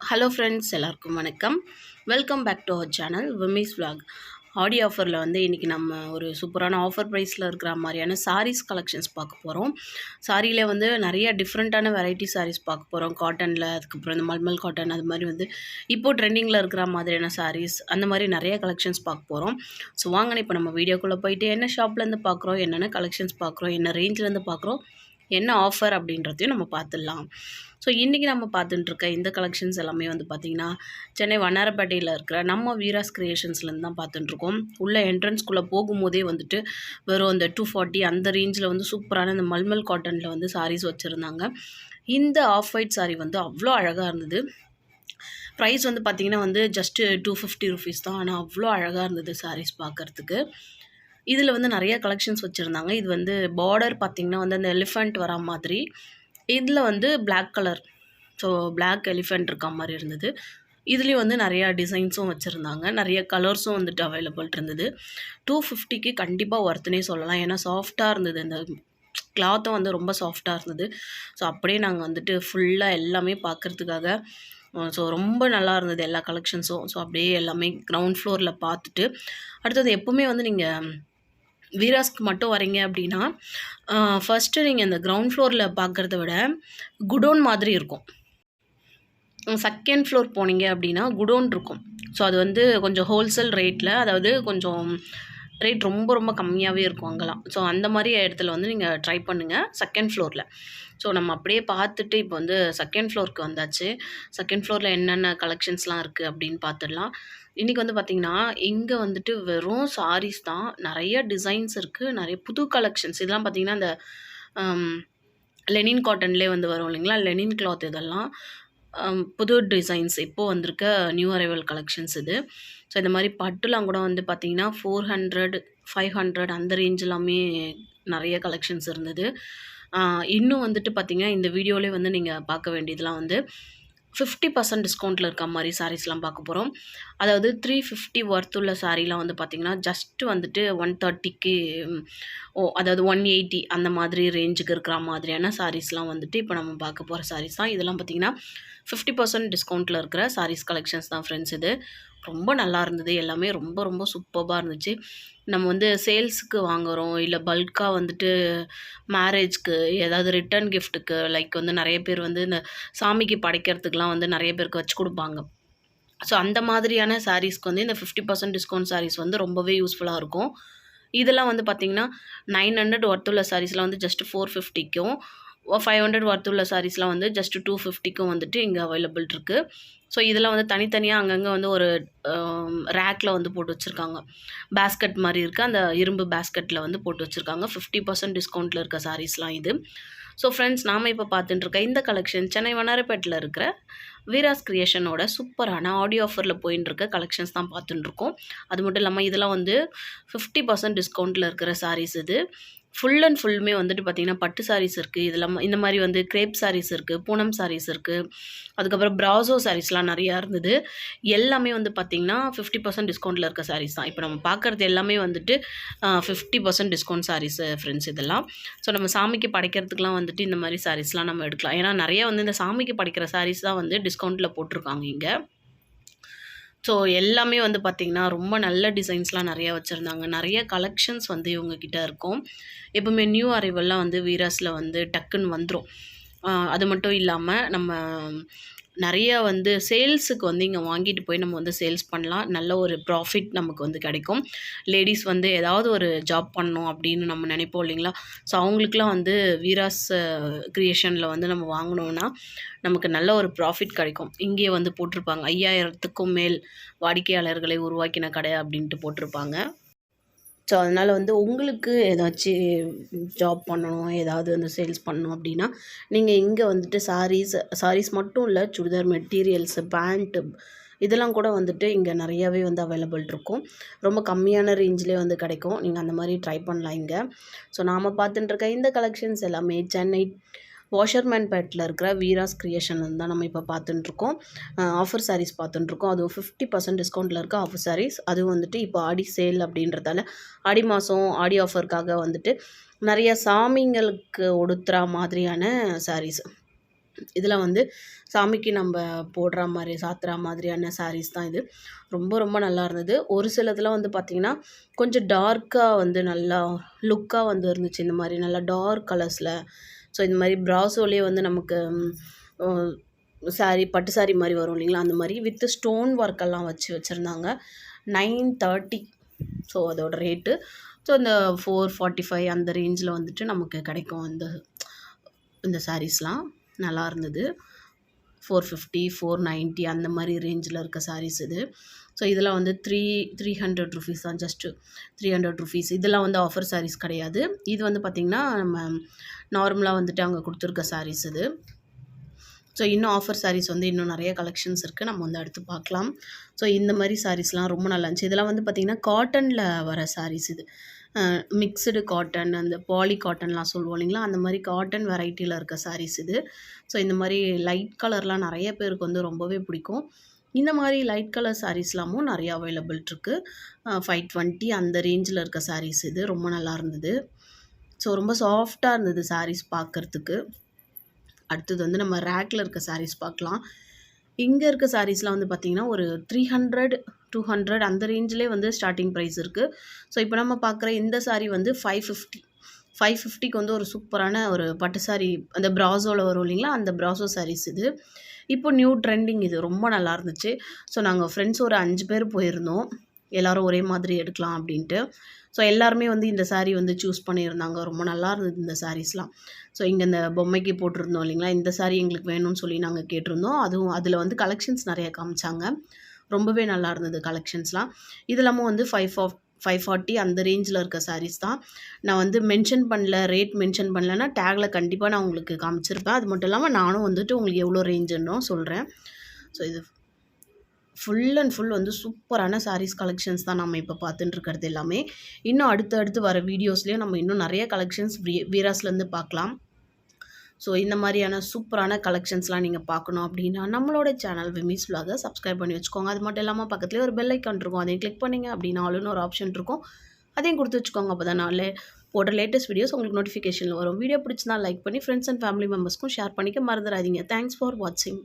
Hello friends எல்லாருக்கும் வணக்கம். Welcome back to our channel விமிஸ் vlog. Aadi ஆஃபரில் வந்து இன்றைக்கி நம்ம ஒரு சூப்பரான ஆஃபர் ப்ரைஸில் இருக்கிற மாதிரியான சாரீஸ் கலெக்ஷன்ஸ் பார்க்க போகிறோம் சாரியில் வந்து நிறைய டிஃப்ரெண்ட்டான வெரைட்டி சாரீஸ் பார்க்க போகிறோம் காட்டனில் அதுக்கப்புறம் இந்த மல்மல் காட்டன் அது மாதிரி வந்து இப்போது ட்ரெண்டிங்கில் இருக்கிற மாதிரியான சாரீஸ் அந்த மாதிரி நிறைய கலெக்ஷன்ஸ் பார்க்க போகிறோம் ஸோ வாங்க இப்போ நம்ம வீடியோக்குள்ளே போயிட்டு என்ன ஷாப்லேருந்து பார்க்குறோம் என்னென்ன கலெக்ஷன்ஸ் பார்க்குறோம் என்ன ரேஞ்சிலேருந்து பார்க்குறோம் என்ன ஆஃபர் அப்படின்றதையும் நம்ம பார்த்துடலாம். ஸோ இன்றைக்கி நம்ம பார்த்துட்டுருக்க இந்த கலெக்ஷன்ஸ் எல்லாமே வந்து பார்த்திங்கன்னா சென்னை வண்ணாரப்பேட்டையில் இருக்கிற நம்ம வீராஸ் க்ரியேஷன்ஸ்லேருந்து தான் பார்த்துட்டுருக்கோம். உள்ளே என்ட்ரன்ஸ்குள்ளே போகும்போதே வந்துட்டு வெறும் அந்த டூ ஃபார்ட்டி அந்த ரேஞ்சில் வந்து சூப்பரான இந்த மல்மல் காட்டனில் வந்து சாரீஸ் வச்சுருந்தாங்க. இந்த ஆஃப் ஒயிட் சாரீ வந்து அவ்வளோ அழகாக இருந்தது. ப்ரைஸ் வந்து பார்த்திங்கன்னா வந்து ஜஸ்ட்டு டூ ஃபிஃப்டி ருபீஸ் தான். ஆனால் அவ்வளோ அழகாக இருந்தது சாரீஸ் பார்க்குறதுக்கு. இதில் வந்து நிறைய கலெக்ஷன்ஸ் வச்சுருந்தாங்க. இது வந்து பார்டர் பார்த்திங்கன்னா வந்து அந்த எலிஃபண்ட் வரா மாதிரி. இதில் வந்து black colour so black elephant இருக்க மாதிரி இருந்தது. இதுலேயும் வந்து நிறையா டிசைன்ஸும் வச்சுருந்தாங்க. நிறைய கலர்ஸும் வந்துட்டு அவைலபிள் இருந்தது. டூ ஃபிஃப்டிக்கு கண்டிப்பாக ஒர்த்துனே சொல்லலாம். ஏன்னா சாஃப்டாக இருந்தது. இந்த கிளாத்தும் வந்து ரொம்ப சாஃப்டாக இருந்தது. ஸோ அப்படியே நாங்கள் வந்துட்டு ஃபுல்லாக எல்லாமே பார்க்குறதுக்காக ஸோ ரொம்ப நல்லா இருந்தது எல்லா கலெக்ஷன்ஸும் ஸோ அப்படியே எல்லாமே கிரவுண்ட் ஃப்ளோரில் பார்த்துட்டு அடுத்தது எப்போவுமே வந்து நீங்கள் வீராஸ்க்கு மட்டும் வரீங்க அப்படின்னா ஃபஸ்ட்டு நீங்கள் இந்த கிரவுண்ட் ஃப்ளோரில் பார்க்குறத விட குடோன் மாதிரி இருக்கும். செகண்ட் ஃப்ளோர் போனீங்க அப்படின்னா குடோன் இருக்கும். ஸோ அது வந்து கொஞ்சம் ஹோல்சேல் ரேட்டில் அதாவது கொஞ்சம் ரேட் ரொம்ப ரொம்ப கம்மியாகவே இருக்கும் அங்கெல்லாம். ஸோ அந்த மாதிரி இடத்துல வந்து நீங்கள் ட்ரை பண்ணுங்கள் செகண்ட் ஃப்ளோரில் ஸோ நம்ம அப்படியே பார்த்துட்டு இப்போ வந்து செகண்ட் ஃப்ளோருக்கு வந்தாச்சு. செகண்ட் ஃப்ளோரில் என்னென்ன கலெக்ஷன்ஸ்லாம் இருக்குது அப்படின்னு பார்த்துடலாம். இன்றைக்கி வந்து பார்த்திங்கன்னா இங்கே வந்துட்டு வெறும் சாரீஸ் தான். நிறைய டிசைன்ஸ் இருக்குது நிறைய புது கலெக்ஷன்ஸ் இதெல்லாம் பார்த்திங்கன்னா அந்த லெனின் காட்டன்லேயே வந்து வரும் இல்லைங்களா? லெனின் கிளாத் இதெல்லாம். புது டிசைன்ஸ் இப்போது வந்திருக்க நியூ அரைவல் கலெக்ஷன்ஸ் இது. ஸோ இந்த மாதிரி பட்டுலாம் கூட வந்து பார்த்திங்கன்னா ஃபோர் ஹண்ட்ரட் ஃபைவ் ஹண்ட்ரட் அந்த ரேஞ்ச் எல்லாமே நிறைய கலெக்ஷன்ஸ் இருந்தது. இன்னும் வந்துட்டு பார்த்தீங்கன்னா இந்த வீடியோலேயே வந்து நீங்கள் பார்க்க வேண்டியதுலாம் வந்து ஃபிஃப்டி பர்சன்ட் டிஸ்கவுண்ட்டில் இருக்க மாதிரி சாரீஸ்லாம் பார்க்க போகிறோம் அதாவது த்ரீ ஃபிஃப்டி ஒர்த் உள்ள சாரீலாம் வந்து பார்த்திங்கன்னா ஜஸ்ட் வந்துட்டு ஒன் தேர்ட்டிக்கு ஓ அதாவது ஒன் எயிட்டி அந்த மாதிரி ரேஞ்சுக்கு இருக்கிற மாதிரியான சாரீஸ்லாம் வந்துட்டு இப்போ நம்ம பார்க்க போகிற சாரீஸ் தான். இதெல்லாம் பார்த்திங்கன்னா ஃபிஃப்டி பர்சன்ட் டிஸ்கவுண்ட்டில் இருக்கிற சாரீஸ் கலெக்ஷன்ஸ் தான் ஃப்ரெண்ட்ஸ் இது. ரொம்ப நல்லா இருந்தது. எல்லாமே ரொம்ப ரொம்ப சூப்பராக இருந்துச்சு. நம்ம வந்து சேல்ஸுக்கு வாங்குகிறோம் இல்லை பல்காக வந்துட்டு மேரேஜ்க்கு ஏதாவது ரிட்டர்ன் கிஃப்ட்டுக்கு லைக் வந்து நிறைய பேர் வந்து இந்த சாமிக்கு படைக்கிறதுக்குலாம் வந்து நிறைய பேருக்கு வச்சு கொடுப்பாங்க. ஸோ அந்த மாதிரியான சாரீஸ்க்கு வந்து இந்த ஃபிஃப்டி பர்சன்ட் டிஸ்கவுண்ட் சாரீஸ் வந்து ரொம்பவே யூஸ்ஃபுல்லாக இருக்கும். இதெல்லாம் வந்து பார்த்திங்கன்னா நைன் ஹண்ட்ரட் ஒர்த்துள்ள சாரீஸ்லாம் வந்து ஜஸ்ட் ஃபோர் ஃபிஃப்டிக்கும் ஃபைவ் ஹண்ட்ரட் ஒர்த்துள்ள சாரீஸ்லாம் வந்து ஜஸ்ட் டூ ஃபிஃப்டிக்கும் வந்துட்டு இங்கே அவைலபிள் இருக்குது ஸோ இதெல்லாம் வந்து தனித்தனியாக அங்கங்கே வந்து ஒரு ரேக்கில் வந்து போட்டு வச்சுருக்காங்க. பேஸ்கட் மாதிரி இருக்குது அந்த இரும்பு பேஸ்கெட்டில் வந்து போட்டு வச்சுருக்காங்க. ஃபிஃப்டி பர்சன்ட் டிஸ்கவுண்ட்டில் இருக்க சாரீஸ்லாம் இது. ஸோ ஃப்ரெண்ட்ஸ் நாம் இப்போ பார்த்துட்டு இந்த கலெக்ஷன் சென்னை வண்ணாரப்பேட்டில் இருக்கிற வீராஸ் கிரியேஷனோட சூப்பரான ஆடியோ ஆஃபரில் போயின்னு இருக்க கலெக்ஷன்ஸ் தான் பார்த்துட்டுருக்கோம் அது மட்டும் இல்லாமல் இதெல்லாம் வந்து ஃபிஃப்டி பர்சன்ட் டிஸ்கவுண்ட்டில் இருக்கிற சாரீஸ் இது. ஃபுல் அண்ட் ஃபுல்லுமே வந்துட்டு பார்த்திங்கன்னா பட்டு சாரீஸ் இருக்குது இதெல்லாம் இந்த மாதிரி வந்து கிரேப் சாரீஸ் இருக்குது பூனம் சாரீஸ் இருக்குது அதுக்கப்புறம் ப்ராசோ சாரீஸ்லாம் நிறையா இருந்தது. எல்லாமே வந்து பார்த்திங்கன்னா ஃபிஃப்டி பர்சன்ட் டிஸ்கவுண்ட்டில் இருக்க சாரீஸ் தான். இப்போ நம்ம பார்க்குறது எல்லாமே வந்துட்டு fifty percent discount sarees friends இதெல்லாம். ஸோ நம்ம சாமிக்கு படைக்கிறதுக்குலாம் வந்துட்டு இந்த மாதிரி சாரீஸ்லாம் நம்ம எடுக்கலாம். ஏன்னா நிறைய வந்து இந்த சாமிக்கு படைக்கிற சாரீஸ் தான் வந்து டிஸ்கவுண்ட்டில் போட்டிருக்காங்க இங்கே. ஸோ எல்லாமே வந்து பார்த்திங்கன்னா ரொம்ப நல்ல டிசைன்ஸ்லாம் நிறையா வச்சுருந்தாங்க. நிறைய கலெக்ஷன்ஸ் வந்து இவங்கக்கிட்ட இருக்கும். எப்பவுமே நியூ அரைவல்லாம் வந்து வீராஸில் வந்து டக்குன்னு வந்துடும் அது மட்டும் இல்லாமல் நம்ம நிறைய வந்து சேல்ஸுக்கு வந்து இங்கே வாங்கிட்டு போய் நம்ம வந்து சேல்ஸ் பண்ணலாம். நல்ல ஒரு ப்ராஃபிட் நமக்கு வந்து கிடைக்கும். லேடிஸ் வந்து ஏதாவது ஒரு ஜாப் பண்ணணும் அப்படின்னு நம்ம நினைப்போம் இல்லைங்களா? ஸோ அவங்களுக்குலாம் வந்து வீராஸ் க்ரியேஷனில் வந்து நம்ம வாங்கினோன்னா நமக்கு நல்ல ஒரு ப்ராஃபிட் கிடைக்கும். இங்கேயே வந்து போட்டிருப்பாங்க. ஐயாயிரத்துக்கும் மேல் வாடிக்கையாளர்களை உருவாக்கின கடை அப்படின்ட்டு போட்டிருப்பாங்க. ஸோ அதனால் வந்து உங்களுக்கு ஏதாச்சும் ஜாப் பண்ணணும் ஏதாவது வந்து சேல்ஸ் பண்ணணும் அப்படின்னா நீங்கள் இங்கே வந்துட்டு சாரீஸ் சாரீஸ் மட்டும் இல்லை சுடிதார் மெட்டீரியல்ஸு பேண்ட்டு இதெல்லாம் கூட வந்துட்டு இங்கே நிறையாவே வந்து அவைலபிள் இருக்கும். ரொம்ப கம்மியான ரேஞ்சிலே வந்து கிடைக்கும். நீங்கள் அந்த மாதிரி ட்ரை பண்ணலாம் இங்கே. ஸோ நாம் பார்த்துட்டுருக்க இந்த கலெக்ஷன்ஸ் எல்லாமே சென்னை வாஷர்மேன் பேட்டில் இருக்கிற வீராஸ் கிரியேஷன் தான் நம்ம இப்போ பார்த்துட்டுருக்கோம். ஆஃபர் சாரீஸ் பார்த்துட்டுருக்கோம். அதுவும் ஃபிஃப்டி பர்சன்ட் டிஸ்கவுண்ட்டில் இருக்க ஆஃபர் சாரீஸ் அதுவும் வந்துட்டு இப்போ ஆடி சேல் அப்படின்றதால ஆடி மாதம் ஆடி ஆஃபருக்காக வந்துட்டு நிறைய சாமிங்களுக்கு ஒடுத்துற மாதிரியான சாரீஸ் இதில் வந்து சாமிக்கு நம்ம போடுற மாதிரி சாத்துற மாதிரியான சாரீஸ் தான் இது. ரொம்ப ரொம்ப நல்லா இருந்தது. ஒரு சிலதில் வந்து பார்த்திங்கன்னா கொஞ்சம் டார்க்காக வந்து நல்லா லுக்காக வந்து இருந்துச்சு. இந்த மாதிரி நல்லா டார்க் கலர்ஸில் ஸோ இந்த மாதிரி ப்ராசோலேயே வந்து நமக்கு சாரீ பட்டு சாரீ மாதிரி வரும் இல்லைங்களா? அந்த மாதிரி வித்து ஸ்டோன் ஒர்க்கெல்லாம் வச்சு வச்சுருந்தாங்க. நைன் தேர்ட்டி ஸோ அதோட ரேட்டு ஸோ இந்த ஃபோர் ஃபார்ட்டி ஃபைவ் அந்த ரேஞ்சில் வந்துட்டு நமக்கு கிடைக்கும் அந்த இந்த சாரீஸ்லாம் நல்லா இருந்தது. ஃபோர் ஃபிஃப்டி ஃபோர் நைன்ட்டி அந்த மாதிரி ரேஞ்சில் இருக்க சாரீஸ் இது. ஸோ இதெல்லாம் வந்து த்ரீ த்ரீ ஹண்ட்ரட் ருபீஸ் தான் ஜஸ்ட்டு த்ரீ ஹண்ட்ரட் ருபீஸ் இதெல்லாம் வந்து ஆஃபர் சாரீஸ் கிடையாது. இது வந்து பார்த்திங்கன்னா நம்ம நார்மலாக வந்துட்டு அங்கே கொடுத்துருக்க சாரீஸ் இது. ஸோ இன்னும் ஆஃபர் சாரீஸ் வந்து இன்னும் நிறைய கலெக்ஷன்ஸ் இருக்குது நம்ம வந்து அடுத்து பார்க்கலாம் ஸோ இந்த மாதிரி சாரீஸ்லாம் ரொம்ப நல்லா இருந்துச்சு. இதெல்லாம் வந்து பார்த்திங்கன்னா காட்டனில் வர சாரீஸ் இது. மிக்சடு காட்டன் அந்த பாலி காட்டன்லாம் சொல்லுவோம் இல்லைங்களா? அந்த மாதிரி காட்டன் வெரைட்டியில் இருக்க சாரீஸ் இது. ஸோ இந்த மாதிரி லைட் கலர்லாம் நிறைய பேருக்கு வந்து ரொம்பவே பிடிக்கும். இந்த மாதிரி லைட் கலர் சாரீஸ்லாமும் நிறையா அவைலபிள் இருக்குது ஃபைவ் டுவெண்ட்டி அந்த ரேஞ்சில் இருக்க சாரீஸ் இது. ரொம்ப நல்லா இருந்தது. ஸோ ரொம்ப சாஃப்டாக இருந்தது சாரீஸ் பார்க்குறதுக்கு அடுத்தது வந்து நம்ம ரேக்கில் இருக்க சாரீஸ் பார்க்கலாம் இங்கே இருக்க சாரீஸ்லாம் வந்து பார்த்திங்கன்னா ஒரு த்ரீ ஹண்ட்ரட் டூ ஹண்ட்ரட் அந்த ரேஞ்சிலே வந்து ஸ்டார்டிங் ப்ரைஸ் இருக்குது ஸோ இப்போ நம்ம பார்க்குற இந்த சாரீ வந்து ஃபைவ் ஃபிஃப்டி ஃபைவ் ஃபிஃப்டிக்கு வந்து ஒரு சூப்பரான ஒரு பட்டு சாரீ அந்த ப்ராசோவில் வரும் இல்லைங்களா? அந்த ப்ராசோ சாரீஸ் இது. இப்போ நியூ ட்ரெண்டிங் இது. ரொம்ப நல்லா இருந்துச்சு. ஸோ நாங்கள் ஃப்ரெண்ட்ஸ் ஒரு அஞ்சு பேர் போயிருந்தோம். எல்லோரும் ஒரே மாதிரி எடுக்கலாம் அப்படின்ட்டு. ஸோ எல்லாருமே வந்து இந்த சாரீ வந்து சூஸ் பண்ணியிருந்தாங்க. ரொம்ப நல்லா இருந்தது இந்த சாரீஸ்லாம் ஸோ இங்கே இந்த பொம்மைக்கு போட்டிருந்தோம் இல்லைங்களா? இந்த சாரீ எங்களுக்கு வேணும்னு சொல்லி நாங்கள் கேட்டிருந்தோம். அதுவும் அதில் வந்து கலெக்ஷன்ஸ் நிறையா காமிச்சாங்க. ரொம்பவே நல்லா இருந்தது கலெக்ஷன்ஸ்லாம் இது இல்லாமல் வந்து ஃபைவ் ஆஃப் ஃபைவ் ஃபார்ட்டி அந்த ரேஞ்சில் இருக்க சாரீஸ் தான். நான் வந்து மென்ஷன் பண்ணல ரேட் மென்ஷன் பண்ணலன்னா டேக்கில் கண்டிப்பாக நான் உங்களுக்கு காமிச்சிருப்பேன். அது மட்டும் இல்லாமல் நானும் வந்துட்டு உங்களுக்கு எவ்வளோ ரேஞ்சுன்னும் சொல்கிறேன் ஸோ இது ஃபுல் அண்ட் ஃபுல் வந்து சூப்பரான சாரீஸ் கலெக்ஷன்ஸ் தான் நம்ம இப்போ பார்த்துட்டு இருக்கிறது எல்லாமே. இன்னும் அடுத்து அடுத்து வர வீடியோஸ்லேயும் நம்ம இன்னும் நிறைய கலெக்ஷன்ஸ் வீ வீராஸ்லேருந்து பார்க்கலாம். ஸோ இந்த மாதிரியான சூப்பரான கலெக்ஷன்ஸ்லாம் நீங்கள் பார்க்கணும் அப்படின்னா நம்மளோட சேனல் விமிஸ் விலாகை சப்ஸ்கிரைப் பண்ணி வச்சுக்கோங்க. அது மட்டும் இல்லாமல் பக்கத்துலேயே ஒரு பெல் ஐக்கான் இருக்கும். அதையும் கிளிக் பண்ணிங்க அப்படின்னா ஆளுன்னு ஒரு ஆப்ஷன் இருக்கும். அதையும் கொடுத்து வச்சுக்கோங்க. அப்போ தான் நாளே போடுற லேட்டஸ்ட் வீடியோஸ் உங்களுக்கு நோட்டிஃபிகேஷனில் வரும். வீடியோ பிடிச்சினா லைக் பண்ணி ஃப்ரெண்ட்ஸ் அண்ட் ஃபேமிலி மெம்பர்ஸ்க்கும் ஷேர் பண்ணிக்க மறந்துடாதீங்க. தேங்க்ஸ் ஃபார் வாட்சிங்